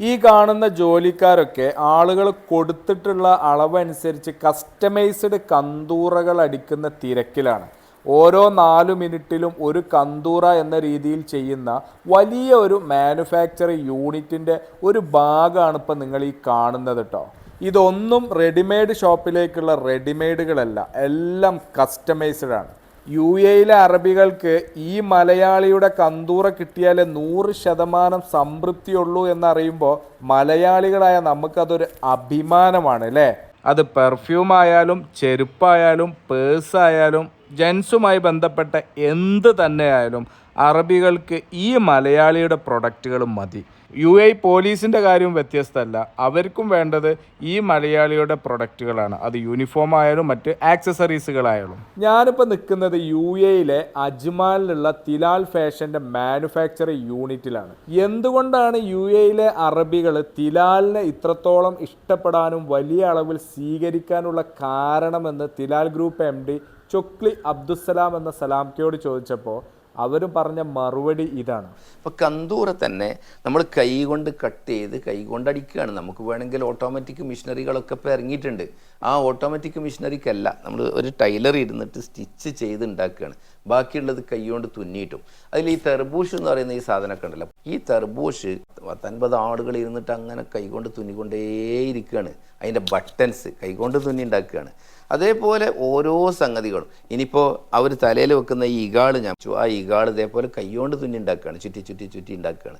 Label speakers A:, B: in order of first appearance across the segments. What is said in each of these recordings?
A: ഈ കാണുന്ന ജോലിക്കാരൊക്കെ ആളുകൾ കൊടുത്തിട്ടുള്ള അളവനുസരിച്ച് കസ്റ്റമൈസ്ഡ് കന്തൂറകൾ അടിക്കുന്ന തിരക്കിലാണ്. ഓരോ നാലു മിനിറ്റിലും ഒരു കന്തൂറ എന്ന രീതിയിൽ ചെയ്യുന്ന വലിയ ഒരു മാനുഫാക്ചറിങ് യൂണിറ്റിന്റെ ഒരു ഭാഗമാണ് ഇപ്പോൾ നിങ്ങൾ ഈ കാണുന്നത് കേട്ടോ ഇതൊന്നും റെഡിമെയ്ഡ് ഷോപ്പിലേക്കുള്ള റെഡിമെയ്ഡുകളല്ല എല്ലാം കസ്റ്റമൈസ്ഡ് ആണ്. യു എയിലെ അറബികൾക്ക് ഈ മലയാളിയുടെ കന്തൂറ കിട്ടിയാലേ നൂറ് ശതമാനം സംതൃപ്തിയുള്ളൂ എന്നറിയുമ്പോൾ മലയാളികളായ നമുക്കതൊരു അഭിമാനമാണ് അല്ലേ? അത് പെർഫ്യൂം ആയാലും ചെരുപ്പായാലും പേഴ്സ് ആയാലും ജെൻസുമായി ബന്ധപ്പെട്ട എന്ത് തന്നെയായാലും അറബികൾക്ക് ഈ മലയാളിയുടെ പ്രൊഡക്റ്റുകൾ മതി. യു എ പോലീസിന്റെ കാര്യവും വ്യത്യസ്തമല്ല. അവർക്കും വേണ്ടത് ഈ മലയാളിയുടെ പ്രൊഡക്റ്റുകളാണ്. അത് യൂണിഫോം ആയാലും മറ്റ് ആക്സസറീസുകളായാലും. ഞാനിപ്പോൾ നിൽക്കുന്നത് യു എയിലെ അജ്മാലിലുള്ള തിലാൽ ഫാഷന്റെ മാനുഫാക്ചർ യൂണിറ്റിലാണ്. എന്തുകൊണ്ടാണ് യു എയിലെ അറബികൾ തിലാലിനെ ഇത്രത്തോളം ഇഷ്ടപ്പെടാനും വലിയ അളവിൽ സ്വീകരിക്കാനുള്ള കാരണമെന്ന് Thilal group M D Chokli Abdussalam എന്ന സലാംക്കയോട് ചോദിച്ചപ്പോൾ അവർ പറഞ്ഞ മറുപടി ഇതാണ്.
B: അപ്പോൾ കന്തൂര തന്നെ നമ്മൾ കൈ കൊണ്ട് കട്ട് ചെയ്ത് കൈ കൊണ്ട് അടിക്കുകയാണ് നമുക്ക് വേണമെങ്കിൽ ഓട്ടോമാറ്റിക് മെഷീനറികളൊക്കെ ഇപ്പോൾ ഇറങ്ങിയിട്ടുണ്ട്. ആ ഓട്ടോമാറ്റിക് മെഷീനറിക്കല്ല നമ്മൾ ഒരു ടൈലർ ഇരുന്നിട്ട് സ്റ്റിച്ച് ചെയ്ത് ഉണ്ടാക്കുകയാണ് ബാക്കിയുള്ളത് കൈ കൊണ്ട് തുന്നിയിട്ടും. അതിൽ ഈ തെർബൂഷ് എന്ന് പറയുന്ന ഈ സാധനമൊക്കെ ഉണ്ടല്ലോ. ഈ തെർബൂഷ് പത്തൊൻപത് ആളുകൾ ഇരുന്നിട്ട് അങ്ങനെ കൈകൊണ്ട് തുന്നിക്കൊണ്ടേയിരിക്കുകയാണ്. അതിന്റെ ബട്ടൺസ് കൈകൊണ്ട് തുന്നി ഉണ്ടാക്കുകയാണ് അതേപോലെ ഓരോ സംഗതികളും. ഇനിയിപ്പോൾ അവർ തലയിൽ വെക്കുന്ന ഈ ഇഗാൾ ഞാൻ ആ ഇഗാൾ ഇതേപോലെ കൈകൊണ്ട് തുന്നി ഉണ്ടാക്കുകയാണ് ചുറ്റി ചുറ്റി ചുറ്റി ഉണ്ടാക്കുകയാണ്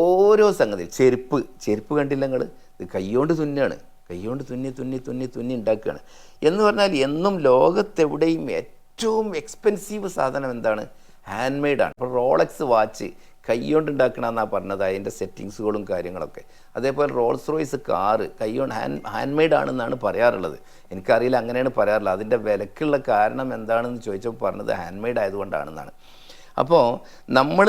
B: ഓരോ സംഗതി. ചെരുപ്പ്. ചെരുപ്പ് കണ്ടില്ല നിങ്ങൾ ഇത് കൈകൊണ്ട് തുന്നാണ്. കൈകൊണ്ട് തുന്നി തുന്നി തുന്നി തുന്നി ഉണ്ടാക്കുകയാണ് എന്ന് പറഞ്ഞാൽ എന്നും ലോകത്തെവിടെയും ഏറ്റവും എക്സ്പെൻസീവ് സാധനം എന്താണ്? ഹാൻഡ് മെയ്ഡാണ് ഇപ്പോൾ റോളക്സ് വാച്ച് കൈകൊണ്ടുണ്ടാക്കണമെന്നാണ് പറഞ്ഞത് അതിന്റെ സെറ്റിങ്സുകളും കാര്യങ്ങളൊക്കെ. അതേപോലെ റോൾസ് റോയ്സ് കാറ് കൈകൊണ്ട് ഹാൻഡ് ഹാൻഡ് മെയ്ഡ് ആണെന്നാണ് പറയാറുള്ളത്. എനിക്കറിയില്ല അങ്ങനെയാണ് പറയാറുള്ളത്. അതിന്റെ വിലക്കുള്ള കാരണം എന്താണെന്ന് ചോദിച്ചപ്പോൾ പറഞ്ഞത് ഹാൻഡ് മെയ്ഡ് ആയതുകൊണ്ടാണെന്നാണ്. അപ്പോൾ നമ്മൾ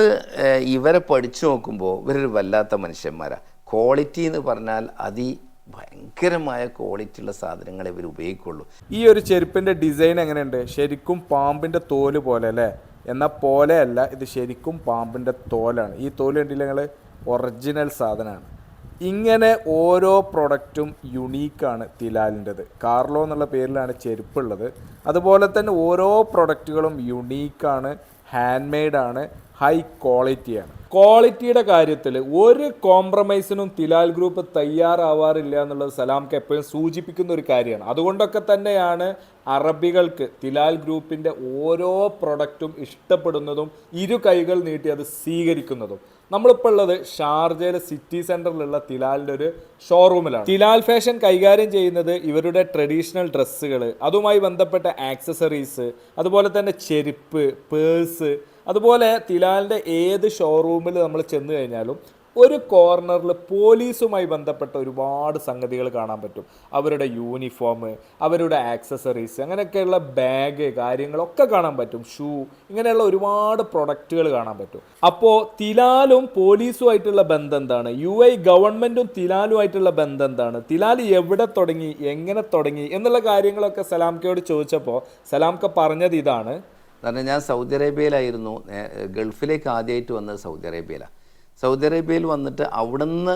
B: ഇവരെ പഠിച്ചു നോക്കുമ്പോൾ ഇവരൊരു വല്ലാത്ത മനുഷ്യന്മാരാണ് ക്വാളിറ്റി എന്ന് പറഞ്ഞാൽ അതി ഭയങ്കരമായ ക്വാളിറ്റി ഉള്ള സാധനങ്ങളെ ഇവർ ഉപയോഗിക്കുള്ളൂ.
A: ഈ ഒരു ചെരുപ്പിന്റെ ഡിസൈൻ എങ്ങനെയുണ്ട്? ശരിക്കും പാമ്പിന്റെ തോൽ പോലെ അല്ലേ? എന്നാൽ പോലെയല്ല ഇത് ശരിക്കും പാമ്പിന്റെ തോലാണ്. ഈ തോൽ കണ്ടില്ല നിങ്ങൾ ഒറിജിനൽ സാധനമാണ്. ഇങ്ങനെ ഓരോ പ്രൊഡക്റ്റും യുണീക്കാണ് തിലാലിന്റെത്. കാർലോ എന്നുള്ള പേരിലാണ് ചെരുപ്പുള്ളത്. അതുപോലെ തന്നെ ഓരോ പ്രൊഡക്റ്റുകളും യുണീക്കാണ് ഹാൻഡ് മെയ്ഡാണ് ഹൈ ക്വാളിറ്റിയാണ് ക്വാളിറ്റിയുടെ കാര്യത്തിൽ ഒരു കോംപ്രമൈസിനും തിലാൽ ഗ്രൂപ്പ് തയ്യാറാവാറില്ല എന്നുള്ളത് സലാംക്ക് എപ്പോഴും സൂചിപ്പിക്കുന്ന ഒരു കാര്യമാണ്. അതുകൊണ്ടൊക്കെ തന്നെയാണ് അറബികൾക്ക് തിലാൽ ഗ്രൂപ്പിന്റെ ഓരോ പ്രൊഡക്റ്റും ഇഷ്ടപ്പെടുന്നതും ഇരു കൈകൾ നീട്ടി അത് സ്വീകരിക്കുന്നതും. നമ്മളിപ്പോൾ ഉള്ളത് ഷാർജയിലെ സിറ്റി സെന്ററിലുള്ള തിലാലിന്റെ ഒരു ഷോറൂമിലാണ് തിലാൽ ഫാഷൻ കൈകാര്യം ചെയ്യുന്നത് ഇവരുടെ ട്രഡീഷണൽ ഡ്രസ്സുകൾ അതുമായി ബന്ധപ്പെട്ട ആക്സസറീസ് അതുപോലെ തന്നെ ചെരുപ്പ് പേഴ്സ് അതുപോലെ തിലാലിന്റെ ഏത് ഷോറൂമിൽ നമ്മൾ ചെന്ന് കഴിഞ്ഞാലും ഒരു കോർണറിൽ പോലീസുമായി ബന്ധപ്പെട്ട ഒരുപാട് സംഗതികൾ കാണാൻ പറ്റും. അവരുടെ യൂണിഫോം അവരുടെ ആക്സസറീസ് അങ്ങനെയൊക്കെയുള്ള ബാഗ് കാര്യങ്ങളൊക്കെ കാണാൻ പറ്റും. ഷൂ ഇങ്ങനെയുള്ള ഒരുപാട് പ്രൊഡക്റ്റുകൾ കാണാൻ പറ്റും. അപ്പോൾ തിലാലും പോലീസുമായിട്ടുള്ള ബന്ധം എന്താണ് യു ഐ ഗവൺമെന്റും തിലാലുമായിട്ടുള്ള ബന്ധം എന്താണ് തിലാൽ എവിടെ തുടങ്ങി എങ്ങനെ തുടങ്ങി എന്നുള്ള കാര്യങ്ങളൊക്കെ സലാംക്കയോട് ചോദിച്ചപ്പോൾ സലാംക്ക പറഞ്ഞത് ഇതാണ്.
B: കാരണം ഞാൻ സൗദി അറേബ്യയിലായിരുന്നു. ഗൾഫിലേക്ക് ആദ്യമായിട്ട് വന്നത് സൗദി അറേബ്യയിലാണ് സൗദി അറേബ്യയിൽ വന്നിട്ട് അവിടുന്ന്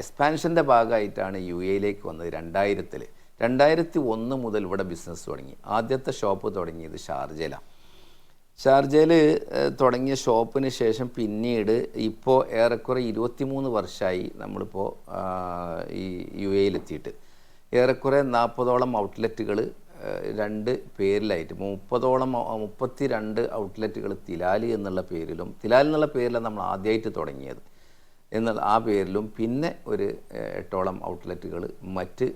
B: എക്സ്പാൻഷന്റെ ഭാഗമായിട്ടാണ് യു എയിലേക്ക് വന്നത് രണ്ടായിരത്തിൽ രണ്ടായിരത്തി ഒന്ന് മുതൽ ഇവിടെ ബിസിനസ് തുടങ്ങി. ആദ്യത്തെ ഷോപ്പ് തുടങ്ങിയത് ഷാർജയിലാണ് ഷാർജയിൽ തുടങ്ങിയ ഷോപ്പിന് ശേഷം പിന്നീട് ഇപ്പോൾ ഏറെക്കുറെ ഇരുപത്തിമൂന്ന് വർഷമായി നമ്മളിപ്പോൾ ഈ യു എയിലെത്തിയിട്ട് ഏറെക്കുറെ നാൽപ്പതോളം ഔട്ട്ലെറ്റുകൾ രണ്ട് പേരിലായിട്ട്. മുപ്പതോളം മുപ്പത്തി രണ്ട് ഔട്ട്ലെറ്റുകൾ തിലാലി എന്നുള്ള പേരിലും തിലാൽ എന്നുള്ള പേരിലാണ് നമ്മൾ ആദ്യമായിട്ട് തുടങ്ങിയത്. എന്നുള്ള ആ പേരിലും പിന്നെ ഒരു എട്ടോളം ഔട്ട്ലെറ്റുകൾ മറ്റ്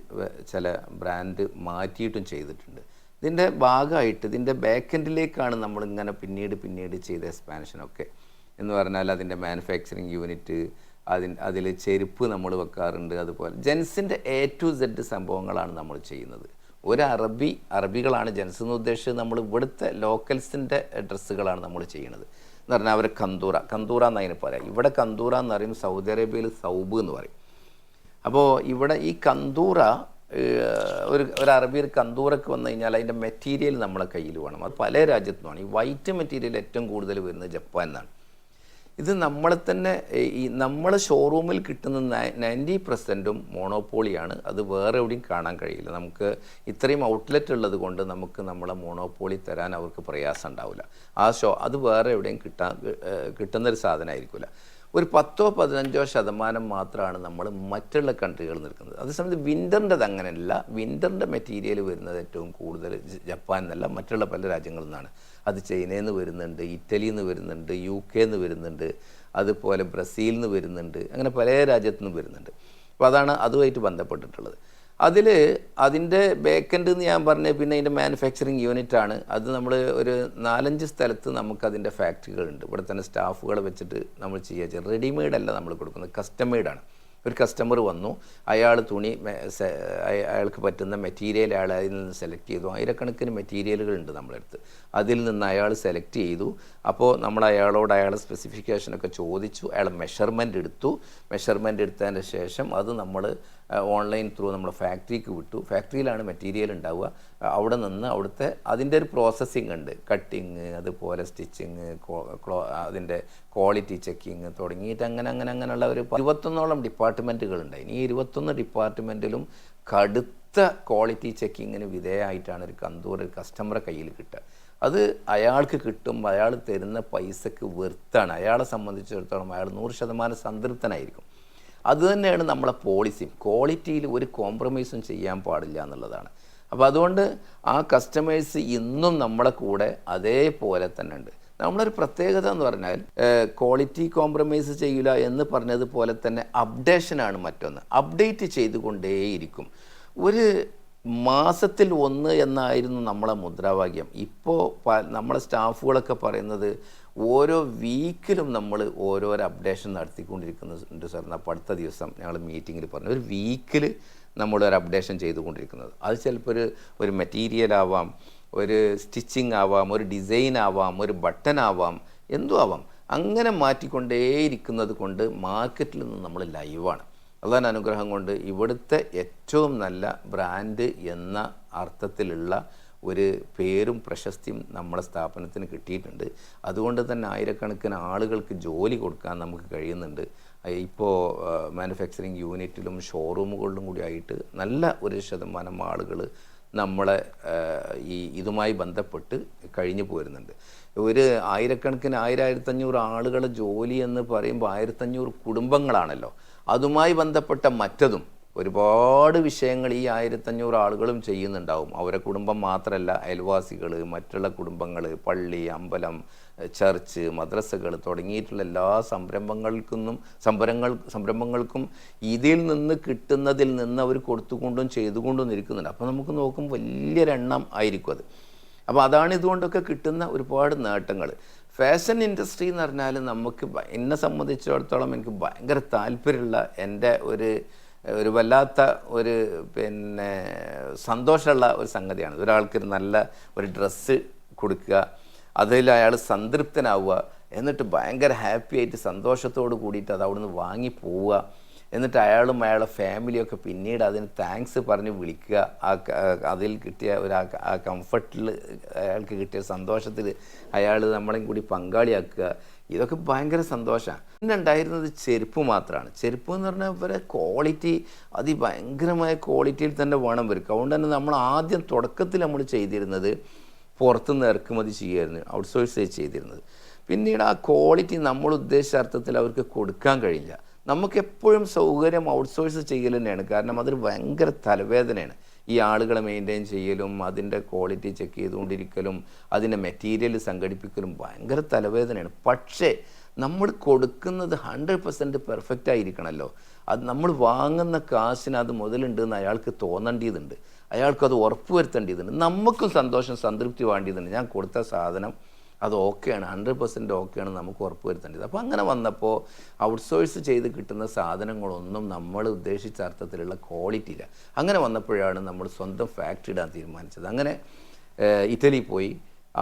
B: ചില ബ്രാൻഡ് മാറ്റിയിട്ടും ചെയ്തിട്ടുണ്ട്. ഇതിന്റെ ഭാഗമായിട്ട് ഇതിന്റെ ബാക്കെൻഡിലേക്കാണ് നമ്മളിങ്ങനെ പിന്നീട് പിന്നീട് ചെയ്ത എക്സ്പാൻഷനൊക്കെ. എന്ന് പറഞ്ഞാൽ അതിന്റെ മാനുഫാക്ചറിങ് യൂണിറ്റ് അതിന് അതിൽ ചെരുപ്പ് നമ്മൾ വെക്കാറുണ്ട് അതുപോലെ ജെൻസിന്റെ എ ടു സെഡ് സംഭവങ്ങളാണ് നമ്മൾ ചെയ്യുന്നത്. ഒരു അറബി അറബികളാണ് ജെൻസ് എന്ന് ഉദ്ദേശിച്ചത് നമ്മൾ ഇവിടുത്തെ ലോക്കൽസിന്റെ ഡ്രസ്സുകളാണ് നമ്മൾ ചെയ്യുന്നത് എന്ന് പറഞ്ഞാൽ അവർ കന്തൂറ കന്തൂറ എന്നതിന് പറയാം ഇവിടെ കന്തൂറ എന്ന് പറയും സൗദി അറേബ്യയിൽ സൗബ് എന്ന് പറയും. അപ്പോൾ ഇവിടെ ഈ കന്തൂറ ഒരു ഒരു അറബി ഒരു കന്തൂറക്ക് വന്നു കഴിഞ്ഞാൽ അതിന്റെ മെറ്റീരിയൽ നമ്മളെ കയ്യിൽ വേണം. അത് പല രാജ്യത്തുമാണ് ഈ വൈറ്റ് മെറ്റീരിയൽ ഏറ്റവും കൂടുതൽ വരുന്നത് ജപ്പാനിൽ നിന്നാണ് ഇത് നമ്മളെ തന്നെ ഈ നമ്മളെ ഷോറൂമിൽ കിട്ടുന്ന നയന്റി പെർസെന്റും മോണോപോളിയാണ് അത് വേറെ എവിടെയും കാണാൻ കഴിയില്ല. നമുക്ക് ഇത്രയും ഔട്ട്ലെറ്റ് ഉള്ളത് കൊണ്ട് നമുക്ക് നമ്മളെ മോണോപോളി തരാൻ അവർക്ക് പ്രയാസം ഉണ്ടാവില്ല. ആ ഷോ അത് വേറെ എവിടെയും കിട്ടാൻ കിട്ടുന്നൊരു സാധനമായിരിക്കില്ല ഒരു പത്തോ പതിനഞ്ചോ ശതമാനം മാത്രമാണ് നമ്മൾ മറ്റുള്ള കൺട്രികൾ നിൽക്കുന്നത്. അതേസമയത്ത് വിന്ററിന്റെത് അങ്ങനെയല്ല. വിന്ററിന്റെ മെറ്റീരിയൽ വരുന്നത് ഏറ്റവും കൂടുതൽ ജപ്പാൻ എന്നല്ല മറ്റുള്ള പല രാജ്യങ്ങളിൽ നിന്നാണ്. അത് ചൈനയിൽ നിന്ന് വരുന്നുണ്ട് ഇറ്റലിയിൽ നിന്ന് വരുന്നുണ്ട് യു കെയിൽ നിന്ന് വരുന്നുണ്ട് അതുപോലെ ബ്രസീലിൽ നിന്ന് വരുന്നുണ്ട് അങ്ങനെ പല രാജ്യത്തു നിന്നും വരുന്നുണ്ട്. അപ്പോൾ അതാണ് അതുമായിട്ട് ബന്ധപ്പെട്ടിട്ടുള്ളത്. അതിൽ അതിന്റെ ബേക്കൻഡ് എന്ന് ഞാൻ പറഞ്ഞ പിന്നെ അതിന്റെ മാനുഫാക്ചറിങ് യൂണിറ്റ് ആണ്. അത് നമ്മൾ ഒരു നാലഞ്ച് സ്ഥലത്ത് നമുക്ക് അതിന്റെ ഫാക്ടറികളുണ്ട് ഇവിടെ തന്നെ സ്റ്റാഫുകളെ വെച്ചിട്ട് നമ്മൾ ചെയ്യുക. റെഡിമെയ്ഡ് അല്ല നമ്മൾ കൊടുക്കുന്നത്. കസ്റ്റമൈഡാണ് ഒരു കസ്റ്റമർ വന്നു. അയാൾ തുണി അയാൾക്ക് പറ്റുന്ന മെറ്റീരിയൽ അയാൾ അതിൽ നിന്ന് സെലക്ട് ചെയ്തു. ആയിരക്കണക്കിന് മെറ്റീരിയലുകൾ ഉണ്ട് നമ്മളെടുത്ത് അതിൽ നിന്ന് അയാൾ സെലക്ട് ചെയ്തു. അപ്പോൾ നമ്മൾ അയാളോട് അയാളെ സ്പെസിഫിക്കേഷനൊക്കെ ചോദിച്ചു. അയാൾ മെഷർമെന്റ് എടുത്തു. മെഷർമെന്റ് എടുത്തതിന് ശേഷം അത് നമ്മൾ ഓൺലൈൻ ത്രൂ നമ്മൾ ഫാക്ടറിക്ക് വിട്ടു. ഫാക്ടറിയിലാണ് മെറ്റീരിയൽ ഉണ്ടാവുക. അവിടെ നിന്ന് അവിടുത്തെ അതിന്റെ ഒരു പ്രോസസ്സിങ് ഉണ്ട്. കട്ടിങ് അതുപോലെ സ്റ്റിച്ചിങ് ക്ലോ അതിന്റെ ക്വാളിറ്റി ചെക്കിങ് തുടങ്ങിയിട്ട് അങ്ങനെ അങ്ങനെ അങ്ങനെയുള്ള ഒരു ഇരുപത്തൊന്നോളം ഡിപ്പാർട്ട്മെന്റുകളുണ്ടായി ഈ ഇരുപത്തൊന്ന് ഡിപ്പാർട്ട്മെന്റിലും കടുത്ത ക്വാളിറ്റി ചെക്കിങ്ങിന് വിധേയമായിട്ടാണ് ഒരു കന്തൂർ ഒരു കസ്റ്റമറെ കയ്യിൽ കിട്ടുക. അത് അയാൾക്ക് കിട്ടും അയാൾ തരുന്ന പൈസക്ക് വെർത്താണ്. അയാളെ സംബന്ധിച്ചിടത്തോളം അയാൾ നൂറ് ശതമാനം സംതൃപ്തനായിരിക്കും. അത് തന്നെയാണ് നമ്മളെ പോളിസിയും ക്വാളിറ്റിയിൽ ഒരു കോംപ്രമൈസും ചെയ്യാൻ പാടില്ല എന്നുള്ളതാണ്. അപ്പോൾ അതുകൊണ്ട് ആ കസ്റ്റമേഴ്സ് ഇന്നും നമ്മളെ കൂടെ അതേപോലെ തന്നെ ഉണ്ട്. നമ്മളൊരു പ്രത്യേകത എന്ന് പറഞ്ഞാൽ ക്വാളിറ്റി കോംപ്രമൈസ് ചെയ്യില്ല എന്ന് പറഞ്ഞതുപോലെ തന്നെ അപ്ഡേഷനാണ് മറ്റൊന്ന്. അപ്ഡേറ്റ് ചെയ്തുകൊണ്ടേയിരിക്കും. ഒരു മാസത്തിൽ ഒന്ന് എന്നായിരുന്നു നമ്മളെ മുദ്രാവാക്യം. ഇപ്പോൾ നമ്മളെ സ്റ്റാഫുകളൊക്കെ പറയുന്നത് ഓരോ വീക്കിലും നമ്മൾ ഓരോരോ അപ്ഡേഷൻ നടത്തിക്കൊണ്ടിരിക്കുന്നുണ്ട് സാർ. അപ്പോൾ അടുത്ത ദിവസം ഞങ്ങൾ മീറ്റിങ്ങിൽ പറഞ്ഞു. ഒരു വീക്കിൽ നമ്മളൊരു അപ്ഡേഷൻ ചെയ്തുകൊണ്ടിരിക്കുന്നത്. അത് ചിലപ്പോൾ ഒരു ഒരു മെറ്റീരിയൽ ആവാം ഒരു സ്റ്റിച്ചിങ് ആവാം ഒരു ഡിസൈൻ ആവാം ഒരു ബട്ടൺ ആവാം എന്തും ആവാം. അങ്ങനെ മാറ്റിക്കൊണ്ടേയിരിക്കുന്നത് കൊണ്ട് മാർക്കറ്റിൽ നിന്ന് നമ്മൾ ലൈവാണ് അള്ളാൻ അനുഗ്രഹം കൊണ്ട് ഇവിടുത്തെ ഏറ്റവും നല്ല ബ്രാൻഡ് എന്ന അർത്ഥത്തിലുള്ള ഒരു പേരും പ്രശസ്തിയും നമ്മളെ സ്ഥാപനത്തിന് കിട്ടിയിട്ടുണ്ട്. അതുകൊണ്ട് തന്നെ ആയിരക്കണക്കിന് ആളുകൾക്ക് ജോലി കൊടുക്കാൻ നമുക്ക് കഴിയുന്നുണ്ട്. ഇപ്പോൾ മാനുഫാക്ചറിങ് യൂണിറ്റിലും ഷോറൂമുകളിലും കൂടി ആയിട്ട് നല്ല ഒരു ശതമാനം ആളുകൾ നമ്മളെ ഈ ഇതുമായി ബന്ധപ്പെട്ട് കഴിഞ്ഞു പോരുന്നുണ്ട്. ഒരു ആയിരക്കണക്കിന് ആയിരം ആയിരത്തഞ്ഞൂറ് ആളുകളെ ജോലി എന്ന് പറയുമ്പോൾ ആയിരത്തഞ്ഞൂറ് കുടുംബങ്ങളാണല്ലോ. അതുമായി ബന്ധപ്പെട്ട മറ്റതും ഒരുപാട് വിഷയങ്ങൾ ഈ ആയിരത്തഞ്ഞൂറ് ആളുകളും ചെയ്യുന്നുണ്ടാവും. അവരെ കുടുംബം മാത്രമല്ല അയൽവാസികൾ മറ്റുള്ള കുടുംബങ്ങൾ പള്ളി അമ്പലം ചർച്ച് മദ്രസകൾ തുടങ്ങിയിട്ടുള്ള എല്ലാ സംരംഭങ്ങൾക്കൊന്നും സംരംഭങ്ങൾ സംരംഭങ്ങൾക്കും ഇതിൽ നിന്ന് കിട്ടുന്നതിൽ നിന്ന് അവർ കൊടുത്തുകൊണ്ടും ചെയ്തുകൊണ്ടും ഇരിക്കുന്നുണ്ട് അപ്പോൾ നമുക്ക് നോക്കും വലിയൊരെണ്ണം ആയിരിക്കും അത്. അപ്പോൾ അതാണ് ഇതുകൊണ്ടൊക്കെ കിട്ടുന്ന ഒരുപാട് നേട്ടങ്ങൾ. ഫാഷൻ ഇൻഡസ്ട്രി എന്ന് പറഞ്ഞാൽ നമുക്ക് എന്നെ സംബന്ധിച്ചിടത്തോളം എനിക്ക് ഭയങ്കര താല്പര്യമുള്ള എന്റെ ഒരു ഒരു വല്ലാത്ത ഒരു പിന്നെ സന്തോഷമുള്ള ഒരു സംഗതിയാണ്. ഒരാൾക്ക് ഒരു നല്ല ഒരു ഡ്രസ്സ് കൊടുക്കുക അതിൽ അയാൾ സംതൃപ്തനാവുക എന്നിട്ട് ഭയങ്കര ഹാപ്പി ആയിട്ട് സന്തോഷത്തോട് കൂടിയിട്ട് അത് അവിടുന്ന് വാങ്ങി പോവുക. എന്നിട്ട് അയാളും അയാളെ ഫാമിലിയൊക്കെ പിന്നീട് അതിന് താങ്ക്സ് പറഞ്ഞ് വിളിക്കുക. ആ അതിൽ കിട്ടിയ ഒരു ആ- കംഫർട്ടിൽ അയാൾക്ക് കിട്ടിയ സന്തോഷത്തിൽ അയാൾ നമ്മളെയും കൂടി പങ്കാളിയാക്കുക. ഇതൊക്കെ ഭയങ്കര സന്തോഷമാണ് പിന്നെ ഉണ്ടായിരുന്നത് ചെരുപ്പ് മാത്രമാണ് ചെരുപ്പ് എന്ന് പറഞ്ഞാൽ ഇവരെ ക്വാളിറ്റി അതിഭയങ്കരമായ ക്വാളിറ്റിയിൽ തന്നെ വേണം വരും അതുകൊണ്ട് തന്നെ നമ്മൾ ആദ്യം തുടക്കത്തിൽ നമ്മൾ ചെയ്തിരുന്നത് പുറത്തുനിന്ന് ഇറക്കുമതി ചെയ്യുമായിരുന്നു ഔട്ട്സോഴ്സ് ചെയ്തിരുന്നത്. പിന്നീട് ആ ക്വാളിറ്റി നമ്മൾ ഉദ്ദേശിച്ച അർത്ഥത്തിൽ അവർക്ക് കൊടുക്കാൻ കഴിയില്ല. നമുക്ക് എപ്പോഴും സൗകര്യം ഔട്ട്സോഴ്സ് ചെയ്യൽ തന്നെയാണ്. കാരണം അതൊരു ഭയങ്കര തലവേദനയാണ്. ഈ ആളുകളെ മെയിന്റെയിൻ ചെയ്യലും അതിന്റെ ക്വാളിറ്റി ചെക്ക് ചെയ്തുകൊണ്ടിരിക്കലും അതിന്റെ മെറ്റീരിയൽ സംഘടിപ്പിക്കലും ഭയങ്കര തലവേദനയാണ്. പക്ഷേ നമ്മൾ കൊടുക്കുന്നത് ഹൺഡ്രഡ് പെർസെന്റ് പെർഫെക്റ്റ് ആയിരിക്കണമല്ലോ. അത് നമ്മൾ വാങ്ങുന്ന കാശിന് അത് മുതലുണ്ടെന്ന് അയാൾക്ക് തോന്നേണ്ടതുണ്ട്. അയാൾക്കത് ഉറപ്പ് വരുത്തേണ്ടതുണ്ട് നമുക്കും സന്തോഷം സംതൃപ്തി വേണ്ടിയതുണ്ട് ഞാൻ കൊടുത്ത സാധനം അത് ഓക്കെയാണ്. ഹൺഡ്രഡ് പെർസെന്റ് ഓക്കെയാണ് നമുക്ക് ഉറപ്പ് വരുത്തേണ്ടത്. അപ്പോൾ അങ്ങനെ വന്നപ്പോൾ ഔട്ട്സോഴ്സ് ചെയ്ത് കിട്ടുന്ന സാധനങ്ങളൊന്നും നമ്മൾ ഉദ്ദേശിച്ച അർത്ഥത്തിലുള്ള ക്വാളിറ്റി ഇല്ല. അങ്ങനെ വന്നപ്പോഴാണ് നമ്മൾ സ്വന്തം ഫാക്ടറി ഇടാൻ തീരുമാനിച്ചത്. അങ്ങനെ ഇറ്റലി പോയി.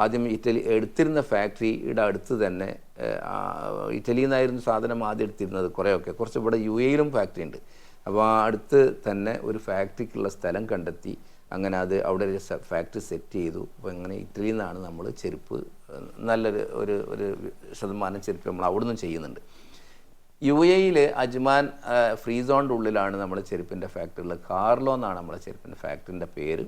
B: ആദ്യം ഇറ്റലി എടുത്തിരുന്ന ഫാക്ടറിയുടെ അടുത്ത് തന്നെ ഇറ്റലിയിൽ നിന്നായിരുന്നു സാധനം ആദ്യം എടുത്തിരുന്നത് കുറേയൊക്കെ. കുറച്ച് ഇവിടെ യു എയിലും ഫാക്ടറി ഉണ്ട്. അപ്പോൾ അടുത്ത് തന്നെ ഒരു ഫാക്ടറിക്കുള്ള സ്ഥലം കണ്ടെത്തി. അങ്ങനെ അത് അവിടെ ഒരു ഫാക്ടറി സെറ്റ് ചെയ്തു. അപ്പോൾ അങ്ങനെ ഇറ്റലിയിൽ നിന്നാണ് നമ്മൾ ചെരുപ്പ് നല്ലൊരു ഒരു ഒരു ശതമാനം ചെരുപ്പ് നമ്മൾ അവിടെ നിന്നും ചെയ്യുന്നുണ്ട്. യു എയിൽ അജ്മാൻ ഫ്രീ സോണിന്റെ ഉള്ളിലാണ് നമ്മുടെ ചെരുപ്പിന്റെ ഫാക്ടറി ഉള്ളത്. കാർലോ എന്നാണ് നമ്മുടെ ചെരുപ്പിന്റെ ഫാക്ടറിന്റെ പേര്.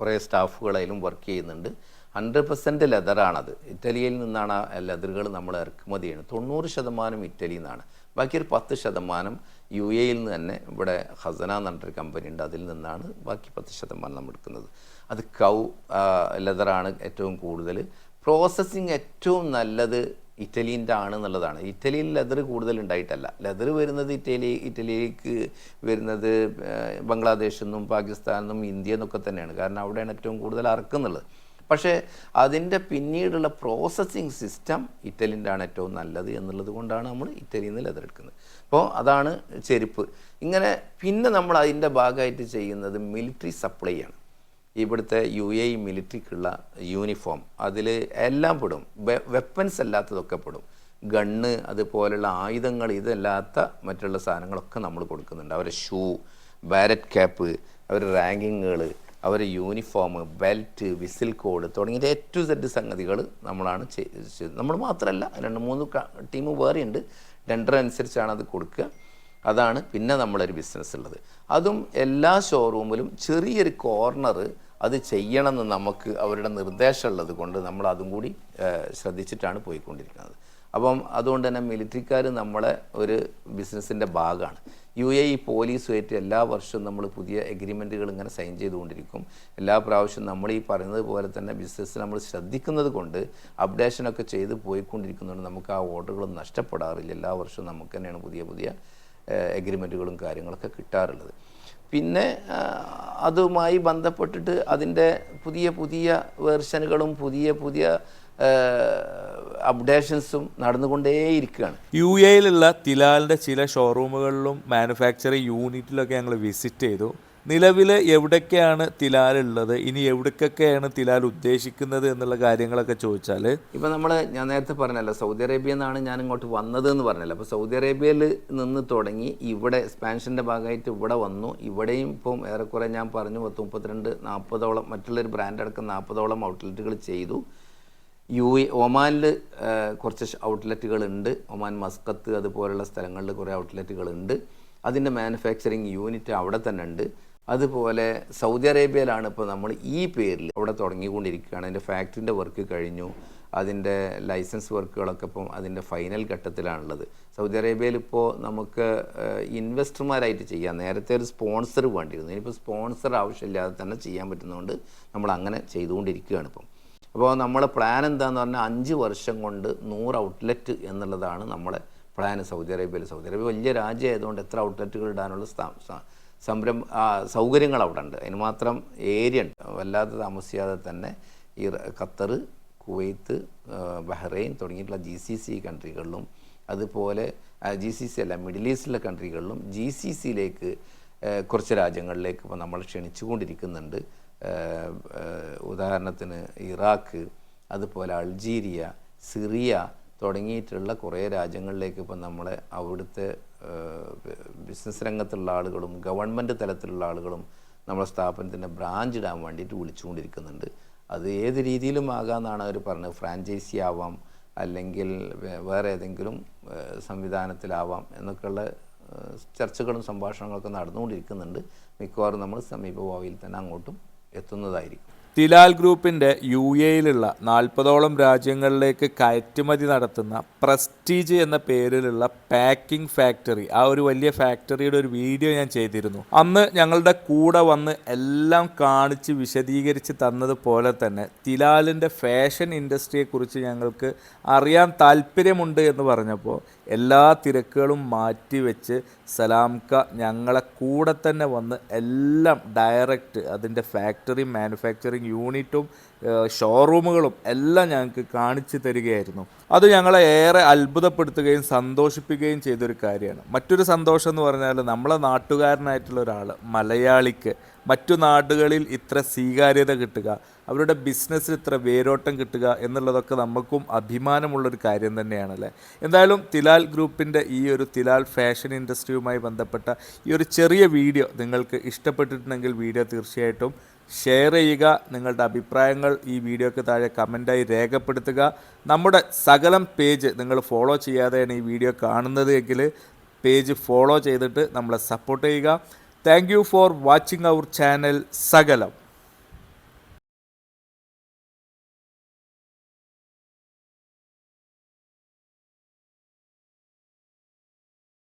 B: കുറേ സ്റ്റാഫുകൾ അതിലും വർക്ക് ചെയ്യുന്നുണ്ട്. ഹൺഡ്രഡ് പെർസെന്റ് ലെതറാണത്. ഇറ്റലിയിൽ നിന്നാണ് ആ ലെതറുകൾ നമ്മൾ ഇറക്കുമതി ചെയ്യുന്നത്. തൊണ്ണൂറ് ശതമാനം ഇറ്റലിയിൽ നിന്നാണ്. ബാക്കി ഒരു പത്ത് ശതമാനം യു എയിൽ നിന്ന് തന്നെ ഇവിടെ ഹസന എന്ന് പറഞ്ഞൊരു കമ്പനി ഉണ്ട്. അതിൽ നിന്നാണ് ബാക്കി പത്ത് ശതമാനം നമ്മൾ എടുക്കുന്നത്. അത് കൗ ലെതറാണ് ഏറ്റവും കൂടുതൽ. പ്രോസസ്സിങ് ഏറ്റവും നല്ലത് ഇറ്റലീന്റെ ആണ് എന്നുള്ളതാണ്. ഇറ്റലിയിൽ ലെതർ കൂടുതൽ ഉണ്ടായിട്ടല്ല ലെതർ വരുന്നത് ഇറ്റലി ഇറ്റലിയിലേക്ക് വരുന്നത് ബംഗ്ലാദേശിൽ നിന്നും പാകിസ്ഥാനിൽ നിന്നും തന്നെയാണ്. കാരണം അവിടെയാണ് ഏറ്റവും കൂടുതൽ അറക്കുന്നുള്ളത് പക്ഷേ അതിന്റെ പിന്നീടുള്ള പ്രോസസ്സിങ് സിസ്റ്റം ഇറ്റലിന്റെ ആണ് ഏറ്റവും നല്ലത് എന്നുള്ളത് കൊണ്ടാണ് നമ്മൾ ഇറ്റലിയിൽ നിന്ന് ലെതർ എടുക്കുന്നത്. അപ്പോൾ അതാണ് ചെരുപ്പ്. ഇങ്ങനെ പിന്നെ നമ്മൾ അതിന്റെ ഭാഗമായിട്ട് ചെയ്യുന്നത് മിലിറ്ററി സപ്ലൈ ആണ്. ഇവിടുത്തെ യു എ മിലിറ്ററിക്കുള്ള യൂണിഫോം. അതിൽ എല്ലാം പെടും. വെപ്പൻസ് അല്ലാത്തതൊക്കെ പെടും. ഗണ്ണ് അതുപോലുള്ള ആയുധങ്ങൾ ഇതല്ലാത്ത മറ്റുള്ള സാധനങ്ങളൊക്കെ നമ്മൾ കൊടുക്കുന്നുണ്ട്. അവരെ ഷൂ ബാരറ്റ് ക്യാപ്പ് അവരുടെ റാങ്കിങ്ങുകൾ അവരെ യൂണിഫോം ബെൽറ്റ് വിസിൽ കോഡ് തുടങ്ങിയ എ ടു സെഡ് സംഗതികൾ നമ്മളാണ് ചെയ്ത് നമ്മൾ മാത്രമല്ല രണ്ട് മൂന്ന് ടീം വേറെയുണ്ട് ടെൻഡർ അനുസരിച്ചാണ് അത് കൊടുക്കുക. അതാണ് പിന്നെ നമ്മളൊരു ബിസിനസ് ഉള്ളത്. അതും എല്ലാ ഷോറൂമിലും ചെറിയൊരു കോർണർ അത് ചെയ്യണമെന്ന് നമുക്ക് അവരുടെ നിർദ്ദേശം ഉള്ളത് കൊണ്ട് നമ്മൾ അതും കൂടി ശ്രദ്ധിച്ചിട്ടാണ് പോയിക്കൊണ്ടിരിക്കുന്നത്. അപ്പം അതുകൊണ്ട് തന്നെ മിലിറ്ററിക്കാർ നമ്മളെ ഒരു ബിസിനസ്സിന്റെ ഭാഗമാണ്. യു എ ഇ പോലീസുമായിട്ട് എല്ലാ വർഷവും നമ്മൾ പുതിയ എഗ്രിമെന്റുകൾ ഇങ്ങനെ സൈൻ ചെയ്തുകൊണ്ടിരിക്കും. എല്ലാ പ്രാവശ്യവും നമ്മൾ ഈ പറയുന്നത് പോലെ തന്നെ ബിസിനസ് നമ്മൾ ശ്രദ്ധിക്കുന്നത് കൊണ്ട് അപ്ഡേഷനൊക്കെ ചെയ്ത് പോയിക്കൊണ്ടിരിക്കുന്നതുകൊണ്ട് നമുക്ക് ആ ഓർഡറുകളും നഷ്ടപ്പെടാറില്ല. എല്ലാ വർഷവും നമുക്ക് തന്നെയാണ് പുതിയ പുതിയ എഗ്രിമെന്റുകളും കാര്യങ്ങളൊക്കെ കിട്ടാറുള്ളത്. പിന്നെ അതുമായി ബന്ധപ്പെട്ടിട്ട് അതിന്റെ പുതിയ പുതിയ വേർഷനുകളും പുതിയ പുതിയ അപ്ഡേഷൻസും നടന്നുകൊണ്ടേയിരിക്കുകയാണ്.
A: യു എയിലുള്ള തിലാലിന്റെ ചില ഷോറൂമുകളിലും മാനുഫാക്ചറിങ് യൂണിറ്റിലൊക്കെ ഞങ്ങൾ വിസിറ്റ് ചെയ്തു. നിലവിൽ എവിടൊക്കെയാണ് തിലാൽ ഉള്ളത്? ഇനി എവിടേക്കൊക്കെയാണ് തിലാൽ ഉദ്ദേശിക്കുന്നത് എന്നുള്ള കാര്യങ്ങളൊക്കെ ചോദിച്ചാൽ
B: ഇപ്പം നമ്മൾ ഞാൻ നേരത്തെ പറഞ്ഞല്ലോ സൗദി അറേബ്യയിൽ നിന്നാണ് ഞാൻ ഇങ്ങോട്ട് വന്നത് എന്ന് പറഞ്ഞല്ലോ. അപ്പോൾ സൗദി അറേബ്യയിൽ നിന്ന് തുടങ്ങി ഇവിടെ എക്സ്പാൻഷന്റെ ഭാഗമായിട്ട് ഇവിടെ വന്നു. ഇവിടെയും ഇപ്പം ഏറെക്കുറെ ഞാൻ പറഞ്ഞു പത്ത് മുപ്പത്തിരണ്ട് നാൽപ്പതോളം മറ്റുള്ളൊരു ബ്രാൻഡ് അടക്കം നാൽപ്പതോളം ഔട്ട്ലെറ്റുകൾ ചെയ്തു. യു എ ഒമാനിൽ കുറച്ച് ഔട്ട്ലെറ്റുകൾ ഉണ്ട്. ഒമാൻ മസ്കത്ത് അതുപോലുള്ള സ്ഥലങ്ങളിൽ കുറേ ഔട്ട്ലെറ്റുകൾ ഉണ്ട്. അതിന്റെ മാനുഫാക്ചറിങ് യൂണിറ്റ് അവിടെ തന്നെ ഉണ്ട്. അതുപോലെ സൗദി അറേബ്യയിലാണ് ഇപ്പോൾ നമ്മൾ ഈ പേരിൽ അവിടെ തുടങ്ങിക്കൊണ്ടിരിക്കുകയാണ്. അതിന്റെ ഫാക്ടറിന്റെ വർക്ക് കഴിഞ്ഞു. അതിന്റെ ലൈസൻസ് വർക്കുകളൊക്കെ ഇപ്പം അതിന്റെ ഫൈനൽ ഘട്ടത്തിലാണുള്ളത്. സൗദി അറേബ്യയിൽ ഇപ്പോൾ നമുക്ക് ഇൻവെസ്റ്റർമാരായിട്ട് ചെയ്യാം. നേരത്തെ ഒരു സ്പോൺസർ വേണ്ടിയിരുന്നു. ഇനിയിപ്പോൾ സ്പോൺസർ ആവശ്യമില്ലാതെ തന്നെ ചെയ്യാൻ പറ്റുന്നതുകൊണ്ട് നമ്മൾ അങ്ങനെ ചെയ്തുകൊണ്ടിരിക്കുകയാണ് ഇപ്പം. അപ്പോൾ നമ്മളെ പ്ലാൻ എന്താന്ന് പറഞ്ഞാൽ അഞ്ച് വർഷം കൊണ്ട് നൂറ് ഔട്ട്ലെറ്റ് എന്നുള്ളതാണ് നമ്മളെ പ്ലാൻ സൗദി അറേബ്യയിൽ. സൗദി അറേബ്യ വലിയ രാജ്യമായതുകൊണ്ട് എത്ര ഔട്ട്ലെറ്റുകൾ ഇടാനുള്ള സംരംഭ സൗകര്യങ്ങൾ അവിടെ ഉണ്ട് അതിന് മാത്രം ഏരിയ ഉണ്ട്. വല്ലാതെ താമസിയാതെ തന്നെ ഈ ഖത്തർ കുവൈത്ത് ബഹ്റൈൻ തുടങ്ങിയിട്ടുള്ള ജി സി സി കൺട്രികളിലും അതുപോലെ ജി സി സി അല്ല മിഡിൽ ഈസ്റ്റിലെ കൺട്രികളിലും ജി സി സിയിലേക്ക് കുറച്ച് രാജ്യങ്ങളിലേക്ക് ഇപ്പോൾ നമ്മൾ ക്ഷണിച്ചുകൊണ്ടിരിക്കുന്നുണ്ട്. ഉദാഹരണത്തിന് ഇറാഖ് അതുപോലെ അൾജീരിയ സിറിയ തുടങ്ങിയിട്ടുള്ള കുറേ രാജ്യങ്ങളിലേക്ക് ഇപ്പം നമ്മളെ അവിടുത്തെ ബിസിനസ് രംഗത്തുള്ള ആളുകളും ഗവൺമെന്റ് തലത്തിലുള്ള ആളുകളും നമ്മളെ സ്ഥാപനത്തിന്റെ ബ്രാഞ്ച് ഇടാൻ വേണ്ടിയിട്ട് വിളിച്ചുകൊണ്ടിരിക്കുന്നുണ്ട്. അത് ഏത് രീതിയിലും ആകാമെന്നാണ് അവർ പറഞ്ഞത്. ഫ്രാഞ്ചൈസി ആവാം അല്ലെങ്കിൽ വേറെ ഏതെങ്കിലും സംവിധാനത്തിലാവാം എന്നൊക്കെയുള്ള ചർച്ചകളും സംഭാഷണങ്ങളൊക്കെ നടന്നുകൊണ്ടിരിക്കുന്നുണ്ട്. മിക്കവാറും നമ്മൾ സമീപഭാവിയിൽ തന്നെ അങ്ങോട്ടും എത്തുന്നതായിരിക്കും.
A: തിലാൽ ഗ്രൂപ്പിന്റെ യു എയിലുള്ള നാൽപ്പതോളം രാജ്യങ്ങളിലേക്ക് കയറ്റുമതി നടത്തുന്ന പ്രസ്റ്റീജ് എന്ന പേരിലുള്ള പാക്കിംഗ് ഫാക്ടറി ആ ഒരു വലിയ ഫാക്ടറിയുടെ ഒരു വീഡിയോ ഞാൻ ചെയ്തിരുന്നു. അന്ന് ഞങ്ങളുടെ കൂടെ വന്ന് എല്ലാം കാണിച്ച് വിശദീകരിച്ച് തന്നതുപോലെ തന്നെ തിലാലിന്റെ ഫാഷൻ ഇൻഡസ്ട്രിയെക്കുറിച്ച് ഞങ്ങൾക്ക് അറിയാൻ താല്പര്യമുണ്ട് എന്ന് പറഞ്ഞപ്പോൾ എല്ലാ തിരക്കുകളും മാറ്റി വെച്ച് സലാംക ഞങ്ങളെ കൂടെ തന്നെ വന്ന് എല്ലാം ഡയറക്റ്റ് അതിന്റെ ഫാക്ടറി മാനുഫാക്ചറിങ് യൂണിറ്റും ഷോറൂമുകളും എല്ലാം ഞങ്ങൾക്ക് കാണിച്ചു തരികയായിരുന്നു. അത് ഞങ്ങളെ ഏറെ അത്ഭുതപ്പെടുത്തുകയും സന്തോഷിപ്പിക്കുകയും ചെയ്തൊരു കാര്യമാണ്. മറ്റൊരു സന്തോഷം എന്ന് പറഞ്ഞാൽ നമ്മളെ നാട്ടുകാരനായിട്ടുള്ള ഒരാൾ മലയാളിക്ക് മറ്റു നാടുകളിൽ ഇത്ര സ്വീകാര്യത കിട്ടുക അവരുടെ ബിസിനസ്സിൽ ഇത്ര വേരോട്ടം കിട്ടുക എന്നുള്ളതൊക്കെ നമുക്കും അഭിമാനമുള്ളൊരു കാര്യം തന്നെയാണല്ലേ? എന്തായാലും തിലാൽ ഗ്രൂപ്പിന്റെ ഈ ഒരു തിലാൽ ഫാഷൻ ഇൻഡസ്ട്രിയുമായി ബന്ധപ്പെട്ട ഈ ഒരു ചെറിയ വീഡിയോ നിങ്ങൾക്ക് ഇഷ്ടപ്പെട്ടിട്ടുണ്ടെങ്കിൽ വീഡിയോ തീർച്ചയായിട്ടും ഷെയർ ചെയ്യുക നിങ്ങളുടെ അഭിപ്രായങ്ങൾ ഈ വീഡിയോയ്ക്ക് താഴെ കമന്റായി രേഖപ്പെടുത്തുക. നമ്മുടെ സകലം പേജ് നിങ്ങൾ ഫോളോ ചെയ്യാതെയാണ് ഈ വീഡിയോ കാണുന്നത് എങ്കിൽ പേജ് ഫോളോ ചെയ്തിട്ട് നമ്മളെ സപ്പോർട്ട് ചെയ്യുക. Thank for watching our channel സകലം.